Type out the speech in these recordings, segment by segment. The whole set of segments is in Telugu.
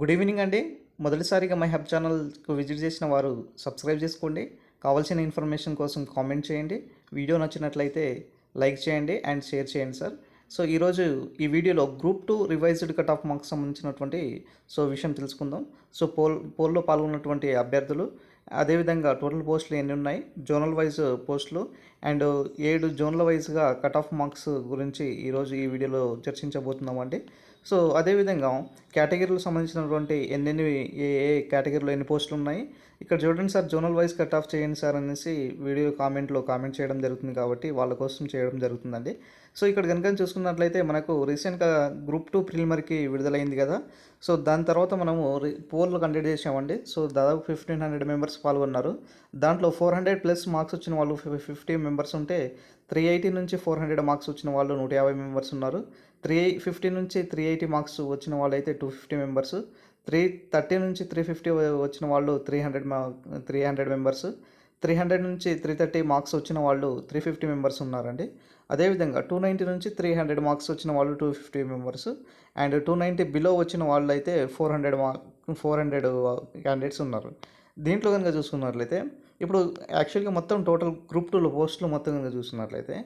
గుడ్ ఈవినింగ్ అండి. మొదటిసారిగా మై హబ్ ఛానల్కు విజిట్ చేసిన వారు సబ్స్క్రైబ్ చేసుకోండి. కావాల్సిన ఇన్ఫర్మేషన్ కోసం కామెంట్ చేయండి. వీడియో నచ్చినట్లయితే లైక్ చేయండి అండ్ షేర్ చేయండి సార్. సో ఈరోజు ఈ వీడియోలో group two revised cut off marks సంబంధించినటువంటి సో విషయం తెలుసుకుందాం. సో పోల్ పోల్లో పాల్గొన్నటువంటి అభ్యర్థులు అదేవిధంగా టోటల్ పోస్టులు ఎన్ని ఉన్నాయి జోనల్ వైజ్ పోస్టులు అండ్ ఏడు జోన్ల వైజ్గా కట్ ఆఫ్ మార్క్స్ గురించి ఈరోజు ఈ వీడియోలో చర్చించబోతున్నామండి. సో అదేవిధంగా కేటగిరీలకు సంబంధించినటువంటి ఎన్నెన్ని ఏ ఏ కేటగిరీలో ఎన్ని పోస్టులు ఉన్నాయి ఇక్కడ చూడండి sir zonal wise cut off చేయండి సార్ అనేసి వీడియో కామెంట్లో కామెంట్ చేయడం జరుగుతుంది కాబట్టి వాళ్ళ కోసం చేయడం జరుగుతుందండి. సో ఇక్కడ కనుక చూసుకున్నట్లయితే మనకు రీసెంట్గా గ్రూప్ టూ ప్రిలిమరీకి విడుదలైంది కదా. సో దాని తర్వాత మనము పోల్ కండక్ట్ చేసామండి సో దాదాపు ఫిఫ్టీన్ హండ్రెడ్ మెంబర్స్ పాల్గొన్నారు. దాంట్లో ఫోర్ హండ్రెడ్ ప్లస్ మార్క్స్ వచ్చిన వాళ్ళు ఫిఫ్టీ మెంబర్స్ ఉంటే త్రీ ఎయిటీ నుంచి ఫోర్ హండ్రెడ్ మార్క్స్ వచ్చిన వాళ్ళు నూట యాభై మెంబర్స్ ఉన్నారు. త్రీ ఫిఫ్టీ నుంచి త్రీ ఎయిటీ మార్క్స్ వచ్చిన వాళ్ళు అయితే two fifty members. Three thirty నుంచి త్రీ ఫిఫ్టీ వచ్చిన వాళ్ళు three hundred three hundred members. Three hundred నుంచి త్రీ థర్టీ మార్క్స్ వచ్చిన వాళ్ళు త్రీ ఫిఫ్టీ మెంబర్స్ ఉన్నారండి. అదేవిధంగా టూ నైంటీ నుంచి త్రీ హండ్రెడ్ మార్క్స్ వచ్చిన వాళ్ళు two fifty members. And two ninety below వచ్చిన వాళ్ళు అయితే four hundred mark four hundred candidates ఉన్నారు. దీంట్లో కనుక చూసుకున్నట్లయితే ఇప్పుడు యాక్చువల్గా మొత్తం టోటల్ గ్రూప్ టూలో పోస్టులు మొత్తం కనుక చూసుకున్నట్లయితే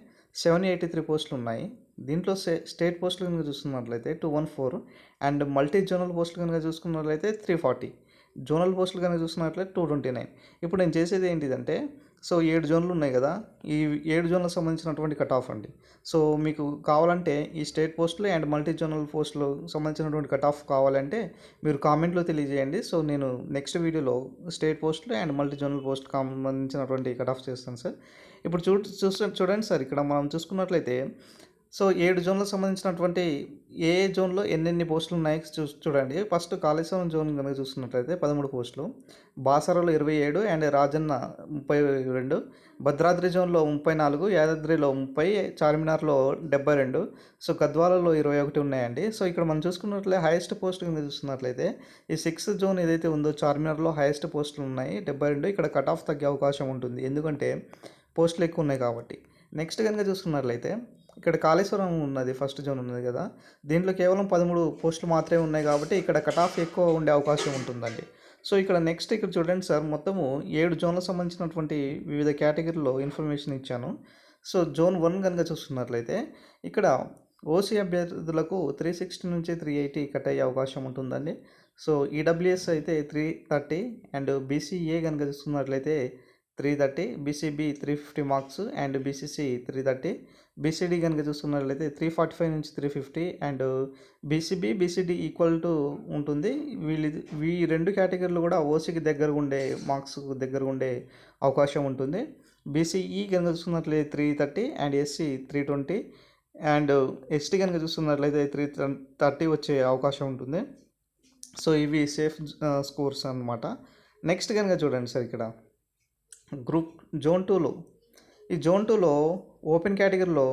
సెవెన్ ఎయిటీ త్రీ పోస్టులు ఉన్నాయి. దీంట్లో స్టే స్టేట్ పోస్టులు కనుక చూసుకున్నట్లయితే two one four and multi zonal పోస్టులు కనుక చూసుకున్నట్లయితే త్రీ ఫార్టీ. జోనల్ పోస్టులు కనుక చూసుకున్నట్లయితే టూ ట్వంటీ నైన్. ఇప్పుడు నేను చేసేది ఏంటిదంటే సో ఏడు జోన్లు ఉన్నాయి కదా ఈ ఏడు జోన్లకు సంబంధించినటువంటి కట్ ఆఫ్ అండి. సో మీకు కావాలంటే ఈ స్టేట్ పోస్టులు అండ్ మల్టీ జోనల్ పోస్టులు సంబంధించినటువంటి కట్ ఆఫ్ కావాలంటే మీరు కామెంట్లో తెలియజేయండి. సో నేను నెక్స్ట్ వీడియోలో స్టేట్ పోస్టులు అండ్ మల్టీ జోనల్ పోస్ట్ సంబంధించినటువంటి కట్ ఆఫ్ చేస్తాను సార్. ఇప్పుడు చూ చూస్తే చూడండి సార్ ఇక్కడ మనం చూసుకున్నట్లయితే సో ఏడు జోన్లకు సంబంధించినటువంటి ఏ జోన్లో ఎన్నెన్ని పోస్టులు ఉన్నాయి చూ చూడండి. ఫస్ట్ కాళేశ్వరం జోన్ కనుక చూసుకున్నట్లయితే పదమూడు పోస్టులు. బాసరలో ఇరవై ఏడు అండ్ రాజన్న ముప్పై రెండు. భద్రాద్రి జోన్లో ముప్పై నాలుగు యాదాద్రిలో ముప్పై చార్మినార్లో డెబ్బై రెండు. సో గద్వాలలో ఇరవై ఒకటి ఉన్నాయండి. సో ఇక్కడ మనం చూసుకున్నట్లయితే హైయెస్ట్ పోస్ట్ కింద చూసుకున్నట్లయితే ఈ సిక్స్త్ జోన్ ఏదైతే ఉందో చార్మినార్లో హైయెస్ట్ పోస్టులు ఉన్నాయి డెబ్బై రెండు. ఇక్కడ కట్ ఆఫ్ తగ్గే అవకాశం ఉంటుంది. ఎందుకంటే పోస్టులు ఎక్కువ ఉన్నాయి కాబట్టి. నెక్స్ట్ కనుక చూసుకున్నట్లయితే ఇక్కడ కాళేశ్వరం ఉన్నది ఫస్ట్ జోన్ ఉన్నది కదా. దీంట్లో కేవలం పదమూడు పోస్టులు మాత్రమే ఉన్నాయి కాబట్టి ఇక్కడ కట్ ఆఫ్ ఎక్కువ ఉండే అవకాశం ఉంటుందండి. సో ఇక్కడ నెక్స్ట్ ఇక్కడ చూడండి సార్ మొత్తము ఏడు జోన్లకు సంబంధించినటువంటి వివిధ కేటగిరీలో ఇన్ఫర్మేషన్ ఇచ్చాను. సో జోన్ వన్ కనుక చూస్తున్నట్లయితే ఇక్కడ ఓసీ అభ్యర్థులకు త్రీ సిక్స్టీ నుంచి త్రీ ఎయిటీ కట్ అయ్యే అవకాశం ఉంటుందండి. సో ఈడబ్ల్యూఎస్ అయితే త్రీ థర్టీ అండ్ బీసీఏ కనుక చూస్తున్నట్లయితే three thirty BCB three fifty marks and BCC three thirty. BCD కనుక చూసుకున్నట్లయితే త్రీ ఫార్టీ ఫైవ్ నుంచి three fifty and BCB BCD equal to ఉంటుంది. వీళ్ళు ఈ రెండు కేటగిరీలు కూడా ఓసీకి దగ్గర ఉండే మార్క్స్ దగ్గర ఉండే అవకాశం ఉంటుంది. బీసీఈ కనుక చూసుకున్నట్లయితే three thirty and SC three twenty and ST కనుక చూసుకున్నట్లయితే త్రీ థర్టీ వచ్చే అవకాశం ఉంటుంది. సో ఇవి సేఫ్ స్కోర్స్ అనమాట నెక్స్ట్ కనుక చూడండి సార్ ఇక్కడ. గ్రూప్ జోన్ టూలో. ఈ జోన్ టూలో ఓపెన్ కేటగిరీలో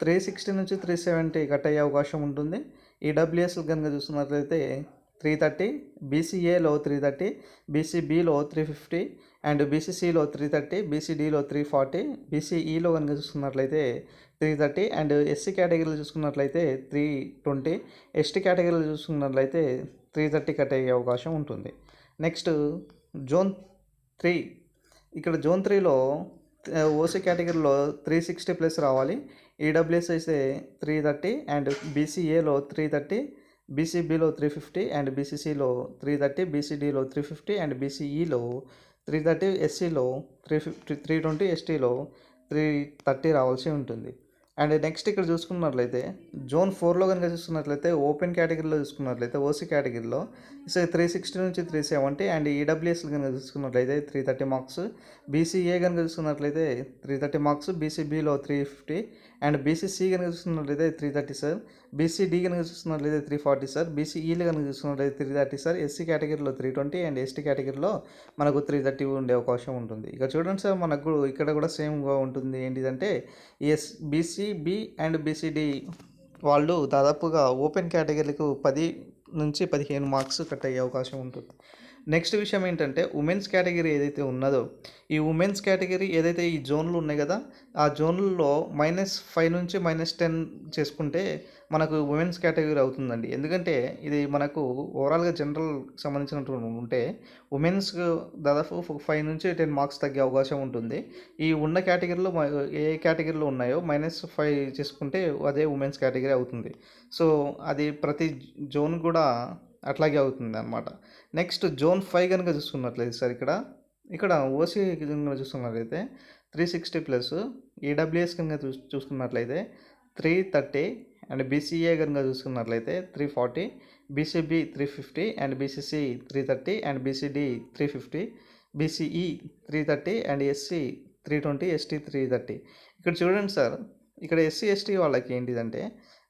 త్రీ సిక్స్టీ నుంచి త్రీ సెవెంటీ కట్ అయ్యే అవకాశం ఉంటుంది. ఈడబ్ల్యూఎస్ కనుక చూసుకున్నట్లయితే త్రీ థర్టీ బీసీఏలో త్రీ థర్టీ బీసీబీలో త్రీ ఫిఫ్టీ అండ్ బీసీసీలో త్రీ థర్టీ బీసీడీలో త్రీ ఫార్టీ బీసీఈలో కనుక చూసుకున్నట్లయితే త్రీ థర్టీ అండ్ ఎస్సీ కేటగిరీలో చూసుకున్నట్లయితే త్రీ ట్వంటీ ఎస్టీ కేటగిరీలో చూసుకున్నట్లయితే త్రీ థర్టీ కట్ అయ్యే అవకాశం ఉంటుంది. నెక్స్ట్ జోన్ త్రీ ఇక్కడ జోన్ త్రీలో ఓసీ కేటగిరీలో త్రీ సిక్స్టీ ప్లస్ రావాలి. ఈడబ్ల్యూఎస్ అయితే త్రీ థర్టీ అండ్ బీసీఏలో త్రీ థర్టీ బీసీబీలో త్రీ ఫిఫ్టీ అండ్ బీసీసీలో త్రీ థర్టీ బీసీడీలో త్రీ ఫిఫ్టీ అండ్ బీసీఈలో త్రీ థర్టీ ఎస్సీలో త్రీ ఫిఫ్టీ త్రీ ట్వంటీ ఎస్టీలో త్రీ థర్టీ రావాల్సి ఉంటుంది. అండ్ నెక్స్ట్ ఇక్కడ చూసుకున్నట్లయితే జోన్ ఫోర్లో కనుక చూసుకున్నట్లయితే ఓపెన్ కేటగిరీలో చూసుకున్నట్లయితే ఓసీ కేటగిరీలో సో త్రీ సిక్స్టీ నుంచి త్రీ సెవెంటీ అండ్ ఈడబ్ల్యూఎస్ కనుక చూసుకున్నట్లయితే త్రీ థర్టీ మార్క్స్ బీసీఏ కనుక చూసుకున్నట్లయితే త్రీ థర్టీ మార్క్స్ బీసీబీలో త్రీ ఫిఫ్టీ అండ్ బీసీసీ కనుక చూసుకున్నట్లయితే త్రీ థర్టీ సార్ బీసీడీ కనుక చూసుకున్నట్లయితే త్రీ ఫార్టీ సార్ బీసీఈలు కనుక చూసుకున్నట్లయితే త్రీ థర్టీ సార్ ఎస్సీ కేటగిరీలో త్రీ ట్వంటీ అండ్ ఎస్టీ కేటగిరీలో మనకు త్రీ థర్టీ ఉండే అవకాశం ఉంటుంది. ఇక చూడండి సార్ మనకు ఇక్కడ కూడా సేమ్గా ఉంటుంది. ఏంటిదంటే S BC B and BCD వాళ్ళు దాదాపుగా ఓపెన్ కేటగిరీలకు పది నుంచి పదిహేను మార్క్స్ కట్ అయ్యే అవకాశం ఉంటుంది. నెక్స్ట్ విషయం ఏంటంటే ఉమెన్స్ కేటగిరీ ఏదైతే ఉన్నదో ఈ ఉమెన్స్ కేటగిరీ ఏదైతే ఈ జోన్లు ఉన్నాయి కదా ఆ జోన్లలో మైనస్ ఫైవ్ నుంచి మైనస్ టెన్ చేసుకుంటే మనకు ఉమెన్స్ కేటగిరీ అవుతుందండి. ఎందుకంటే ఇది మనకు ఓవరాల్గా జనరల్ సంబంధించినటువంటి ఉంటే ఉమెన్స్ దాదాపు ఫైవ్ నుంచి టెన్ మార్క్స్ తగ్గే అవకాశం ఉంటుంది. ఈ ఉన్న కేటగిరీలో ఏ కేటగిరీలో ఉన్నాయో మైనస్ ఫైవ్ చేసుకుంటే అదే ఉమెన్స్ కేటగిరీ అవుతుంది. సో అది ప్రతి జోన్ కూడా అట్లాగే అవుతుంది అనమాట నెక్స్ట్ జోన్ ఫైవ్ కనుక చూసుకున్నట్లయితే సార్ ఇక్కడ ఇక్కడ ఓసీ కనుక చూసుకున్నట్లయితే త్రీ సిక్స్టీ ప్లస్ ఈడబ్ల్యూఎస్ కనుక చూ చూసుకున్నట్లయితే త్రీ థర్టీ అండ్ బీసీఏ కనుక చూసుకున్నట్లయితే three forty BCB three fifty and BCC three thirty and BCD three fifty BCE three thirty and SC three twenty ST three thirty ఇక్కడ చూడండి సార్ ఇక్కడ ఎస్సీ ఎస్టీ వాళ్ళకి ఏంటిదంటే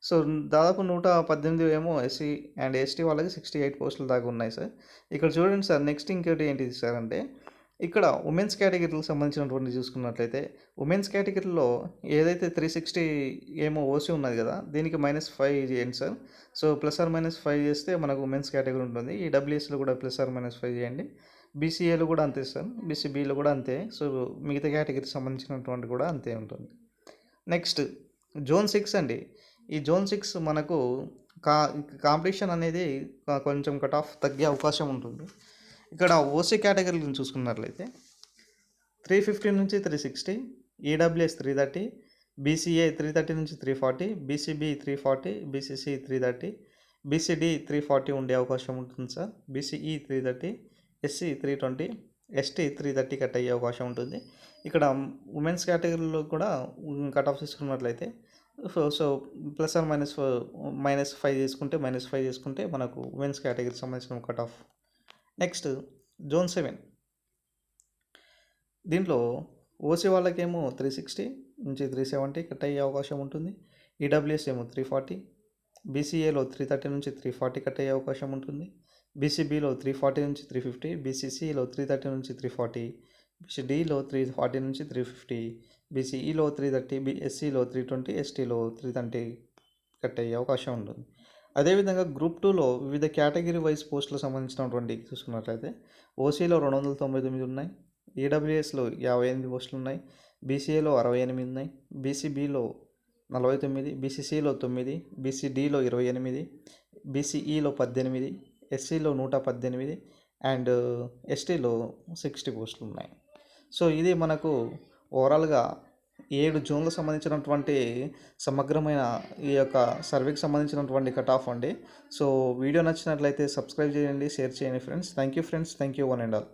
సో దాదాపు నూట పద్దెనిమిది ఏమో ఎస్సీ అండ్ ఎస్టీ వాళ్ళకి సిక్స్టీ ఎయిట్ పోస్టులు దాకా ఉన్నాయి సార్. ఇక్కడ చూడండి సార్ నెక్స్ట్ ఇంకోటి ఏంటిది సార్ అంటే ఇక్కడ ఉమెన్స్ కేటగిరీకి సంబంధించినటువంటి చూసుకున్నట్లయితే ఉమెన్స్ కేటగిరీలో ఏదైతే త్రీ సిక్స్టీ ఏమో ఓసీ ఉన్నది కదా దీనికి మైనస్ ఫైవ్ చేయండి sir. So plus or minus five చేస్తే మనకు ఉమెన్స్ కేటగిరీ ఉంటుంది. ఈ డబ్ల్యూఎస్లో కూడా ప్లస్ ఆర్ మైనస్ ఫైవ్ చేయండి. బీసీఏలో కూడా అంతే సార్. బీసీబీలో కూడా అంతే. సో మిగతా కేటగిరీకి సంబంధించినటువంటి కూడా అంతే ఉంటుంది. నెక్స్ట్ జోన్ సిక్స్ అండి. ఈ జోన్ సిక్స్ మనకు కా కాంపిటీషన్ అనేది కొంచెం కట్ ఆఫ్ తగ్గే అవకాశం ఉంటుంది. ఇక్కడ ఓసీ కేటగిరీని చూసుకున్నట్లయితే త్రీ ఫిఫ్టీ నుంచి three sixty EWS three thirty BCA three thirty నుంచి three forty BCB three forty BCC three thirty BCD three forty ఉండే అవకాశం ఉంటుంది sir. BCE three thirty SC three twenty ST three thirty cut అయ్యే అవకాశం ఉంటుంది. ఇక్కడ ఉమెన్స్ కేటగిరీలో కూడా కట్ ఆఫ్ తీసుకున్నట్లయితే so so plus or minus minus five చేసుకుంటే మైనస్ ఫైవ్ చేసుకుంటే మనకు ఉమెన్స్ కేటగిరీకి సంబంధించిన cut off. Next zone seven. దీంట్లో ఓసీ వాళ్ళకేమో త్రీ సిక్స్టీ నుంచి త్రీ సెవెంటీ కట్ అయ్యే అవకాశం ఉంటుంది. ఈడబ్ల్యూఎస్ ఏమో త్రీ ఫార్టీ బీసీఏలో త్రీ థర్టీ నుంచి త్రీ ఫార్టీ కట్ అయ్యే అవకాశం ఉంటుంది. బీసీబీలో త్రీ ఫార్టీ నుంచి త్రీ ఫిఫ్టీ బీసీసీలో త్రీ థర్టీ నుంచి త్రీ ఫార్టీ బీసీడీలో త్రీ ఫార్టీ నుంచి త్రీ ఫిఫ్టీ బీసీఈలో త్రీ థర్టీ బీఎస్సీలో త్రీ ట్వంటీ ఎస్టీలో త్రీ థర్టీ కట్ అయ్యే అవకాశం ఉంటుంది. అదేవిధంగా గ్రూప్ టూలో వివిధ కేటగిరీ వైజ్ పోస్టులకు సంబంధించినటువంటి చూసుకున్నట్లయితే ఓసీలో రెండు వందల తొంభై తొమ్మిది ఉన్నాయి ఈడబ్ల్యూఎస్లో యాభై ఎనిమిది పోస్టులు ఉన్నాయి బీసీఏలో అరవై ఎనిమిది ఉన్నాయి బీసీబీలో నలభై తొమ్మిది బీసీసీలో తొమ్మిది బీసీడీలో ఇరవై ఎనిమిది బీసీఈలో పద్దెనిమిది ఎస్సీలో నూట పద్దెనిమిది అండ్ ఎస్టీలో సిక్స్టీ పోస్టులు ఉన్నాయి. సో ఇది మనకు ఓవరాల్గా ఏడు జోన్లకు సంబంధించినటువంటి సమగ్రమైన ఈ యొక్క సర్వేకి సంబంధించినటువంటి కట్ ఆఫ్ అండి. సో వీడియో నచ్చినట్లయితే సబ్స్క్రైబ్ చేయండి షేర్ చేయండి friends. Thank you friends. Thank you one and all.